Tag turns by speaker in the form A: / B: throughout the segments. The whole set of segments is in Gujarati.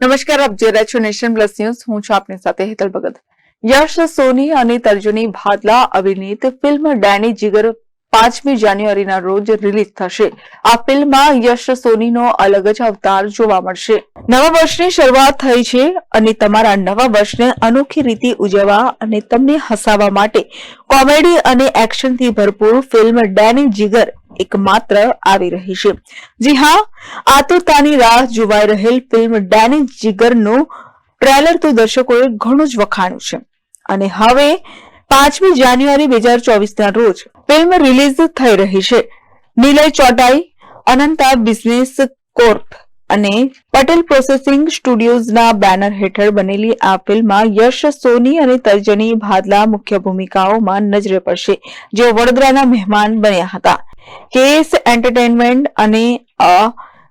A: નમસ્કાર, આપ જોઈ રહ્યા છો નેશન પ્લસ ન્યૂઝ. હું છું આપની સાથે હેતલ ભગત. યશ, સોની અને તર્જુની ભાદલા અભિનીત ફિલ્મ ડેની જીગર પાંચમી જાન્યુઆરીના રોજ રિલીઝ થશે. આ ફિલ્મમાં યશ, સોનીનો અલગ જ અવતાર જોવા મળશે. નવા વર્ષની શરૂઆત થઈ છે અને તમારા નવા વર્ષને અનોખી રીતે ઉજવવા અને તમને હસાવવા માટે કોમેડી અને એક્શનથી ભરપૂર ફિલ્મ ડેની જીગર એકમાત્ર આવી રહી છે. જી હા, આતુરતાની રાહ જોવાઈ રહેલ ફિલ્મ ડેની જીગરનું ટ્રેલર તો દર્શકોએ ઘણું જ વખાણ્યું છે. અને હવે પાંચમી જાન્યુઆરી બે હજાર ચોવીસના રોજ ફિલ્મ રિલીઝ થઈ રહી છે. નિલય ચોટાઈ, અનંતા બિઝનેસ કોર્પ અને પટેલ પ્રોસેસિંગ સ્ટુડિયોઝના બેનર હેઠળ બનેલી આ ફિલ્મમાં યશ, સોની અને તર્જની ભાદલા મુખ્ય ભૂમિકાઓમાં નજરે પડશે. જેઓ વડોદરાના મહેમાન બન્યા હતા. કેએસ એન્ટરટેનમેન્ટ અને અ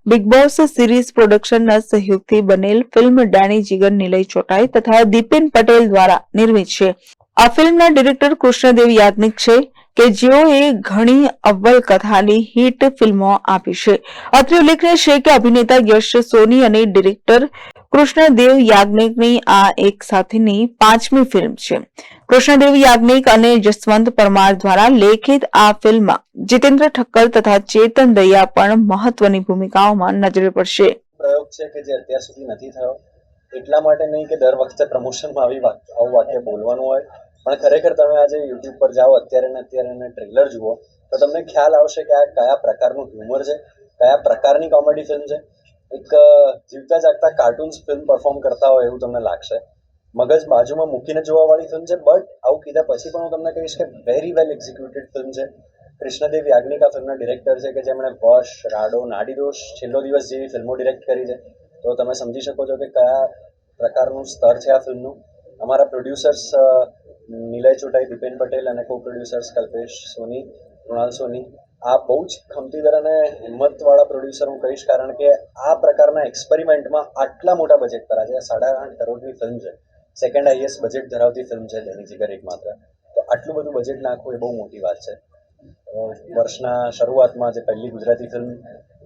A: બિગ બોસ સિરીઝ પ્રોડક્શનના સહયોગથી બનેલ ફિલ્મ ડેની જીગર, નિલય ચોટાઈ તથા દીપેન પટેલ દ્વારા નિર્મિત છે. આ ફિલ્મના ડિરેક્ટર કૃષ્ણદેવ યાજ્ઞિક છે. કે જેઓએ ઘણી અવ્વલ કથાની હિટ ફિલ્મો આપી છે. અત્રે ઉલ્લેખનીય છે કે અભિનેતા યશ સોની અને ડિરેક્ટર કૃષ્ણદેવ યાજ્ઞિકની આ એક સાથેની પાંચમી ફિલ્મ છે. કૃષ્ણદેવ યાજ્ઞિક અને જસવંત પરમાર દ્વારા લેખિત આ ફિલ્મમાં જીતેન્દ્ર ઠક્કર તથા ચેતન દૈયા પણ મહત્વની ભૂમિકાઓમાં નજરે પડશે.
B: પ્રયોગ છે કે જે અત્યાર સુધી નથી થયો? એટલા માટે નહીં કે દર વખતે પ્રમોશનમાં આવી આવું વાક્ય બોલવાનું હોય? પણ ખરેખર તમે આજે યુટ્યુબ પર જાઓ, અત્યારે ને અત્યારે ને ટ્રેલર જુઓ, તો તમને ખ્યાલ આવશે કે આ કયા પ્રકારનું હ્યુમર છે, કયા પ્રકારની કોમેડી ફિલ્મ છે. એક જીવતા જાગતા કાર્ટૂન્સ ફિલ્મ પરફોર્મ કરતા હોય એવું તમને લાગશે. મગજ બાજુમાં મૂકીને જોવાવાળી ફિલ્મ છે બટ આવું કીધા પછી પણ હું તમને કહીશ કે વેરી વેલ એક્ઝિક્યુટેડ ફિલ્મ છે. કૃષ્ણદેવ યાજ્ઞિકા ફિલ્મના ડિરેક્ટર છે કે જેમણે વશ, રાડો નાડીદોષ છેલ્લો દિવસ જેવી ફિલ્મો ડિરેક્ટ કરી છે. તો તમે સમજી શકો છો કે કયા પ્રકારનું સ્તર છે આ ફિલ્મનું અમારા પ્રોડ્યુસર્સ નિલય ચોટાઈ, દીપેન પટેલ અને કો પ્રોડ્યુસર્સ કલ્પેશ સોની કૃણાલ સોની. આ બહુ જ ખમતીદર અને હિંમતવાળા પ્રોડ્યુસર હું કહીશ કારણ કે આ પ્રકારના એક્સપેરિમેન્ટમાં આટલા મોટા બજેટ પર આજે સાડા આઠ કરોડની ફિલ્મ છે. સેકન્ડ હાઈએસ્ટ બજેટ ધરાવતી ફિલ્મ છે તેની જીગર એકમાત્ર તો આટલું બધું બજેટ નાખવું એ બહુ મોટી વાત છે. વર્ષના શરૂઆતમાં જે પહેલી ગુજરાતી ફિલ્મ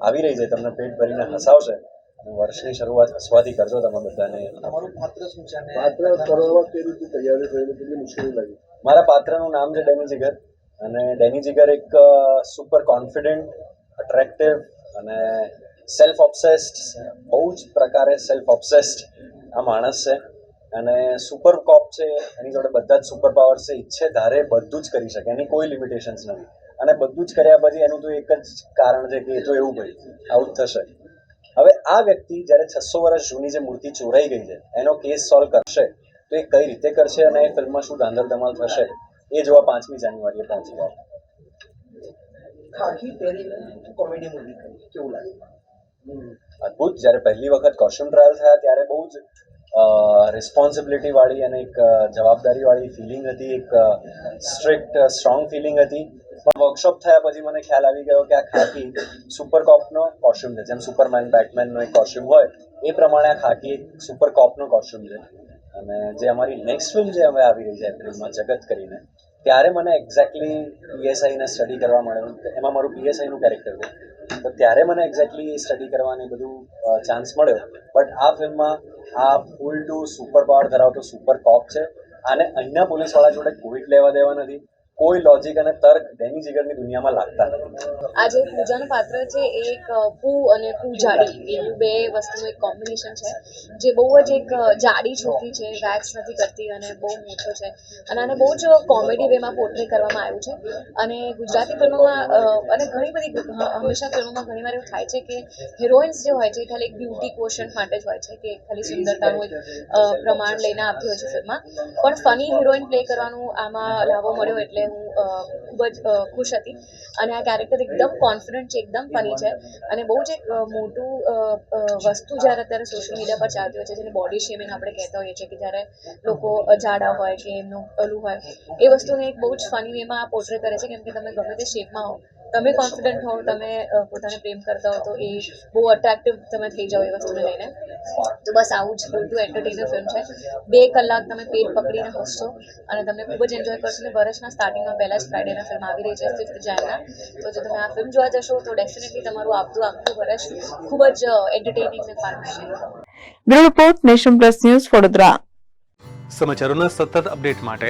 B: આવી રહી છે, તમને પેટ ભરીને હસાવશે અને વર્ષની શરૂઆત હસવાથી કરજો તમે બધાને.
C: તમારું પાત્ર શું છે અને
D: પાત્ર કરવા કેવી રીતે તૈયારી થયેલી કેટલી મુશ્કેલી લાગી?
B: મારા પાત્રનું નામ છે ડેની જીગર અને ડેની જીગર એક સુપર કોન્ફિડન્ટ અટ્રેક્ટિવ અને સેલ્ફ ઓબ્સેસ્ડ બહુ જ પ્રકારે સેલ્ફ ઓબ્સેસ્ડ આ માણસ છે. અને સુપર કોપ છે એની જોડે બધા જ સુપર પાવર છે ઈચ્છે ધારે બધું જ કરી શકે એની કોઈ લિમિટેશન્સ નથી. અને બધું જ કર્યા પછી એનું તો એક જ કારણ છે કે એ તો એવું ભાઈ આવું થશે. હવે આ વ્યક્તિ જ્યારે છસો વર્ષ જૂની જે મૂર્તિ ચોરાઈ ગઈ છે એનો કેસ સોલ્વ કરશે તો એ કઈ રીતે કરશે અને એ ફિલ્મમાં શું ધાંધલ ધમાલ થશે એ જોવા પાંચમી જાન્યુઆરીએ પહોંચી
C: લાગ્યું
B: અદ્ભુત. જ્યારે પહેલી વખત કોસ્ટ્યુમ ટ્રાયલ થયા ત્યારે બહુ જ રિસ્પોન્સિબિલિટી વાળી અને એક જવાબદારી વાળી ફિલિંગ હતી, એક સ્ટ્રિક્ટ સ્ટ્રોંગ ફિલિંગ હતી. વર્કશોપ થયા પછી મને ખ્યાલ આવી ગયો કે આ ખાકી સુપર કોપનો કોસ્ટ્યુમ છે. જેમ સુપરમેન બેટમેનનો એક કોસ્ટ્યુમ હોય, એ પ્રમાણે આ ખાકી એક સુપર કોપનો કોસ્ટ્યુમ છે. અને જે અમારી નેક્સ્ટ ફિલ્મ જે હવે આવી રહી છે એપ્રિલમાં, જગત કરીને ત્યારે મને એક્ઝેક્ટલી પીએસઆઈને સ્ટડી કરવા મળ્યું. એમાં મારું પીએસઆઈનું કેરેક્ટર હતું તો ત્યારે મને એક્ઝેક્ટલી સ્ટડી કરવાની બધું ચાન્સ મળ્યો. બટ આ ફિલ્મમાં આ ફૂલ ટુ સુપર પાવર ધરાવતો સુપર કોપ છે. આને અહીંના પોલીસવાળા જોડે કોવિડ લેવા દેવા નથી. કોઈ લોજિક અને તર્ક ડેની જીગરની દુનિયામાં લાગતા નથી.
E: આ પૂજાનું પાત્ર છે એક પૂ અને પૂજાડી એવું બે વસ્તુનું એક કોમ્બિનેશન છે, જે બહુ જ એક જાડી છોકરી છે વેક્સ નથી કરતી અને બહુ મોટો છે અને આને બહુ જ કોમેડી વેમાં પોર્ટ્રે કરવામાં આવ્યું છે અને ગુજરાતી ફિલ્મોમાં અને ઘણી બધી હંમેશા ફિલ્મોમાં ઘણીવાર એવું થાય છે કે હિરોઈન્સ જે હોય છે ખાલી એક બ્યુટી ક્વેશ્ચન માટે જ હોય છે કે ખાલી સુંદરતાનું એક પ્રમાણ લઈને આપતી હોય છે ફિલ્મમાં. પણ ફની હિરોઈન પ્લે કરવાનું આમાં લાભો મળ્યો એટલે હું ખૂબ જ ખુશ હતી. અને આ કેરેક્ટર એકદમ કોન્ફિડન્ટ છે, એકદમ ફની છે. અને બહુ જ એક મોટું વસ્તુ જ્યારે અત્યારે સોશિયલ મીડિયા પર ચાલતી હોય છે, જેને બોડી શેમિંગ આપણે કહેતા હોઈએ છીએ કે જ્યારે લોકો જાડા હોય કે એમનું ઓલું હોય, એ વસ્તુને એક બહુ જ ફની વેમાં પોર્ટ્રે કરે છે. કેમ કે તમે ગમે તે શેપમાં હો તમે કોન્ફિડન્ટ હો તમે પોતાને પ્રેમ કરતા હો તો એ બહુ અટ્રેક્ટિવ તમે થઈ જાઓ એ વસ્તુને લઈને. તો બસ આવું જ પૂરતું એન્ટરટેનર ફિલ્મ છે. બે કલાક તમે પેટ પકડીને હસશો અને તમને ખૂબ જ એન્જોય કરશો. અને વર્ષના સ્ટાર્ટિંગમાં પહેલા જ ફ્રાઇડેના ફિલ્મ આવી રહી છે ફિફ્થ જાનના તો જો તમે આ ફિલ્મ જોવા જશો તો ડેફિનેટલી તમારું આવતું આખું વર્ષ ખૂબ જ એન્ટરટેનિંગ ને ફાર્મ છે
A: bureau report nation plus news Vadodara.
F: સમાચારોના સતત અપડેટ માટે